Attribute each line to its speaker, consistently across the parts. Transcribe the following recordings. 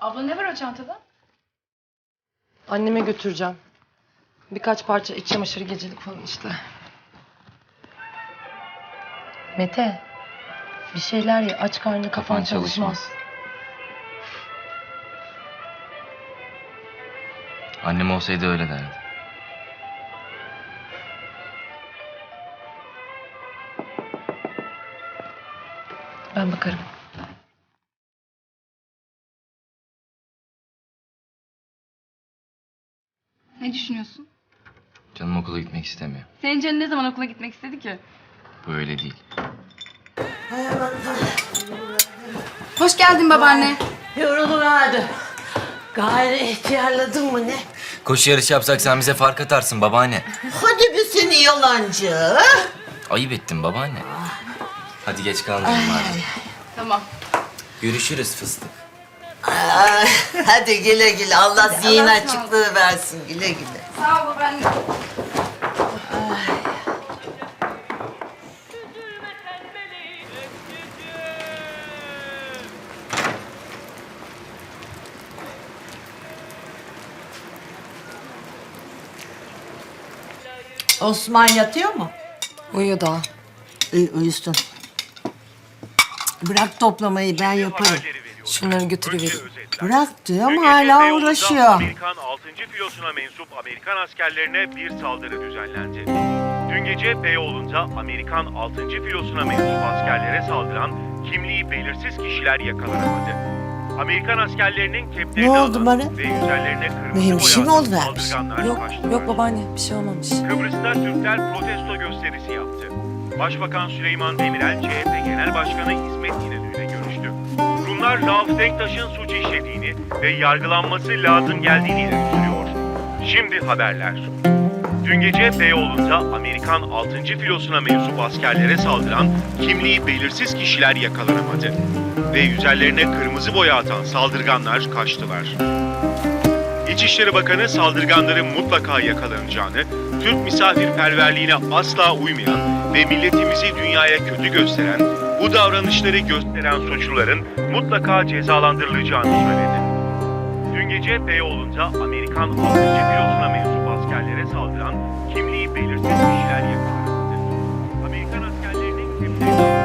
Speaker 1: Abla ne var o çantada?
Speaker 2: Anneme götüreceğim. Birkaç parça iç çamaşırı gecelik falan işte. Mete. Bir şeyler ye. Aç karnına kafan,
Speaker 3: Kafan
Speaker 2: çalışmaz.
Speaker 3: çalışmaz. Annem olsaydı öyle derdi.
Speaker 2: Ben bakarım.
Speaker 1: Ne düşünüyorsun?
Speaker 3: Canım okula gitmek istemiyor.
Speaker 1: Senin canın ne zaman okula gitmek istedi ki?
Speaker 3: Bu öyle değil.
Speaker 1: Hoş geldin babaanne.
Speaker 4: Yoruldum hadi. Gayrı ihtiyarladın mı ne?
Speaker 3: Koşu yarışı yapsak sen bize fark atarsın babaanne.
Speaker 4: Hadi bir seni yalancı.
Speaker 3: Ayıp ettin babaanne. Hadi geç kalmayalım hadi.
Speaker 1: Tamam.
Speaker 3: Görüşürüz fıstık.
Speaker 4: Ay, hadi güle güle. Allah zihin
Speaker 1: Allah'a ısmarladık.
Speaker 4: açıklığı versin. Güle güle.
Speaker 1: Sağ ol babaanne.
Speaker 4: Osman yatıyor mu?
Speaker 2: Uyuyor daha.
Speaker 4: İyi uyusun. Bırak toplamayı ben yaparım.
Speaker 2: Şunları götürüvereyim.
Speaker 4: Bırak diyor ama
Speaker 5: Dün gece
Speaker 4: hala uğraşıyor.
Speaker 5: Amerikan 6. filosuna mensup Amerikan askerlerine bir saldırı düzenlendi. Dün gece Beyoğlu'nda Amerikan 6. filosuna mensup askerlere saldıran kimliği belirsiz kişiler yakalanamadı. Amerikan askerlerinin keplerini
Speaker 4: Ne oldu
Speaker 5: alan
Speaker 4: bana?
Speaker 5: ve üzerlerine kırmızı
Speaker 4: Mühim bir şey mi
Speaker 5: boyalı
Speaker 4: oldu vermiş?
Speaker 5: saldırganlar
Speaker 2: Yok,
Speaker 5: kaçtılar.
Speaker 2: yok babaanne. Bir şey olmamış.
Speaker 5: Kıbrıs'ta Türkler protesto gösterisi yaptı. Başbakan Süleyman Demirel, CHP Genel Başkanı İsmet İnönü ile görüştü. Rumlar Rauf Denktaş'ın suç işlediğini ve yargılanması lazım geldiğini ileri sürüyor. Şimdi haberler. Dün gece Beyoğlu'nda Amerikan 6. filosuna mensup askerlere saldıran kimliği belirsiz kişiler yakalanamadı. Ve üzerlerine kırmızı boya atan saldırganlar kaçtılar. İçişleri Bakanı saldırganların mutlaka yakalanacağını, Türk misafirperverliğine asla uymayan ve milletimizi dünyaya kötü gösteren, bu davranışları gösteren suçluların mutlaka cezalandırılacağını söyledi. Dün gece Beyoğlu'nda Amerikan 6. filosuna mensup askerlere saldıran kimliği belirsiz kişiler yakalandı. Amerikan askerlerinin kimliğini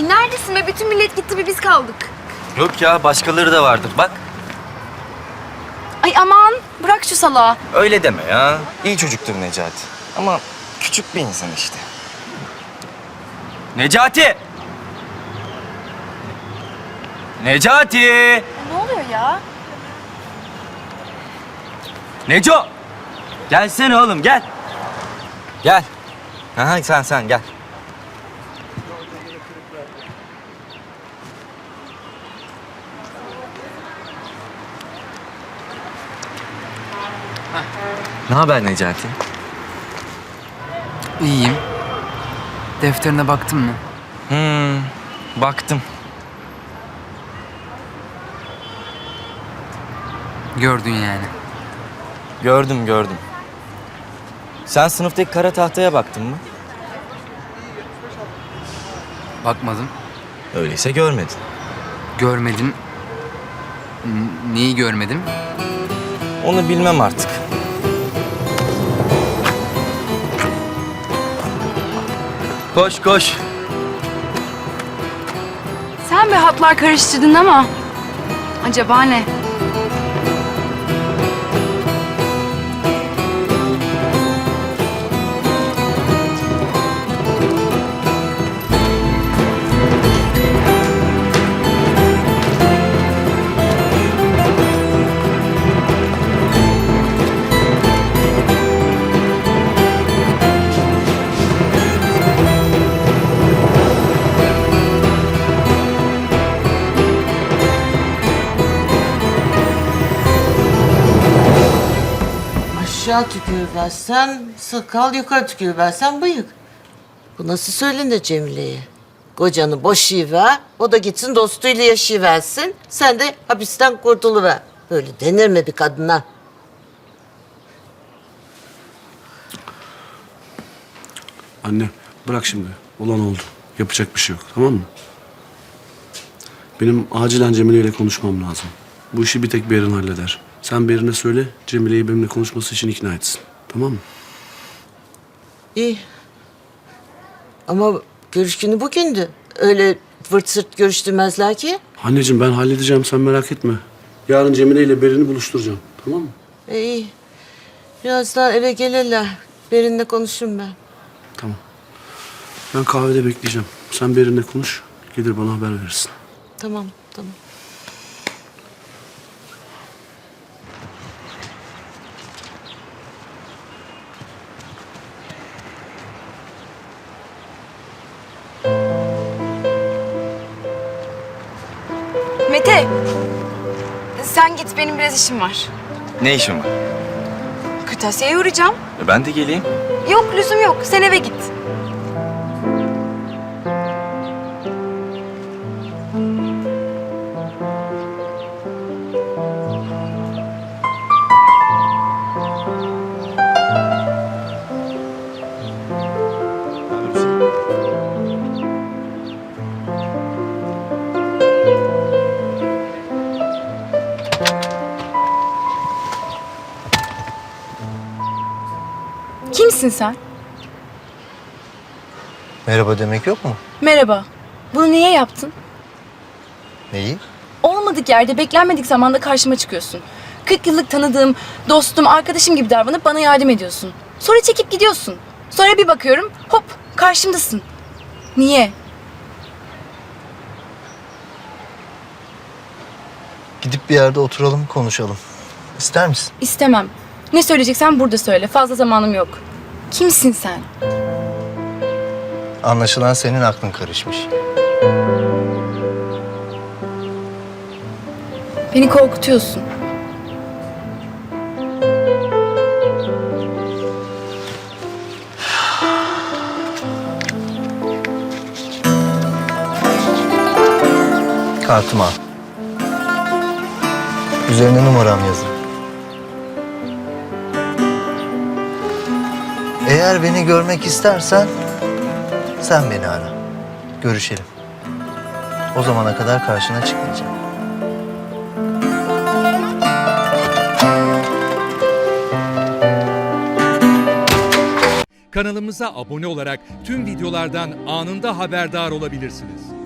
Speaker 6: Ay neredesin be? Bütün millet gitti bir biz kaldık.
Speaker 3: Yok ya başkaları da vardır bak.
Speaker 1: Ay aman bırak şu salağı.
Speaker 3: Öyle deme ya. İyi çocuktur Necati. Ama küçük bir insan işte. Necati! Necati!
Speaker 1: Ne oluyor ya?
Speaker 3: Neco! Gelsene oğlum gel. Gel. Aha sen sen gel. Ne haber Necati?
Speaker 7: İyiyim. Defterine baktın mı?
Speaker 3: Hmm, baktım.
Speaker 7: Gördün yani.
Speaker 3: Gördüm gördüm. Sen sınıftaki kara tahtaya baktın mı?
Speaker 7: Bakmadım.
Speaker 3: Öyleyse görmedin.
Speaker 7: Görmedim. N- neyi görmedim?
Speaker 3: Onu bilmem artık. Koş koş.
Speaker 1: Sen bir hatlar karıştırdın ama. Acaba ne?
Speaker 4: Aşağı tükürversen sakal, yukarı tükürversen bıyık. Bu nasıl söylenir Cemile'ye? Kocanı boşayıver, o da gitsin dostuyla yaşayıversin. Sen de hapisten kurtuluver. Böyle denir mi bir kadına?
Speaker 8: Anne bırak şimdi. Olan oldu. Yapacak bir şey yok tamam mı? Benim acilen Cemile ile konuşmam lazım. Bu işi bir tek Berin halleder. Sen Berin'e söyle Cemile'yi benimle konuşması için ikna etsin. Tamam mı?
Speaker 4: İyi. Ama görüş günü bugündü. Öyle vırt sırt görüştürmezler ki.
Speaker 8: Anneciğim ben halledeceğim sen merak etme. Yarın Cemile ile Berin'i buluşturacağım. Tamam mı?
Speaker 4: E, iyi. Birazdan eve gelirler. Berin'le konuşurum ben.
Speaker 8: Tamam. Ben kahvede bekleyeceğim. Sen Berin'le konuş. Gelir bana haber verirsin.
Speaker 4: Tamam, tamam.
Speaker 1: Sen git benim biraz işim var.
Speaker 3: Ne işin var?
Speaker 1: Kırtasiye'ye uğrayacağım.
Speaker 3: E ben de geleyim.
Speaker 1: Yok lüzum yok. Sen eve git. Kimsin sen?
Speaker 9: Merhaba demek yok mu?
Speaker 1: Merhaba. Bunu niye yaptın?
Speaker 9: Neyi?
Speaker 1: Olmadık yerde, beklenmedik zamanda karşıma çıkıyorsun. 40 yıllık tanıdığım, dostum, arkadaşım gibi davranıp bana yardım ediyorsun. Sonra çekip gidiyorsun. Sonra bir bakıyorum, hop karşımdasın. Niye?
Speaker 9: Gidip bir yerde oturalım konuşalım. İster misin?
Speaker 1: İstemem. Ne söyleyeceksen burada söyle. Fazla zamanım yok. Kimsin sen?
Speaker 9: Anlaşılan senin aklın karışmış.
Speaker 1: Beni korkutuyorsun.
Speaker 9: Kartımı al. Üzerine numaram yazın. Eğer beni görmek istersen sen beni ara. Görüşelim. O zamana kadar karşına çıkmayacağım.
Speaker 10: Kanalımıza abone olarak tüm videolardan anında haberdar olabilirsiniz.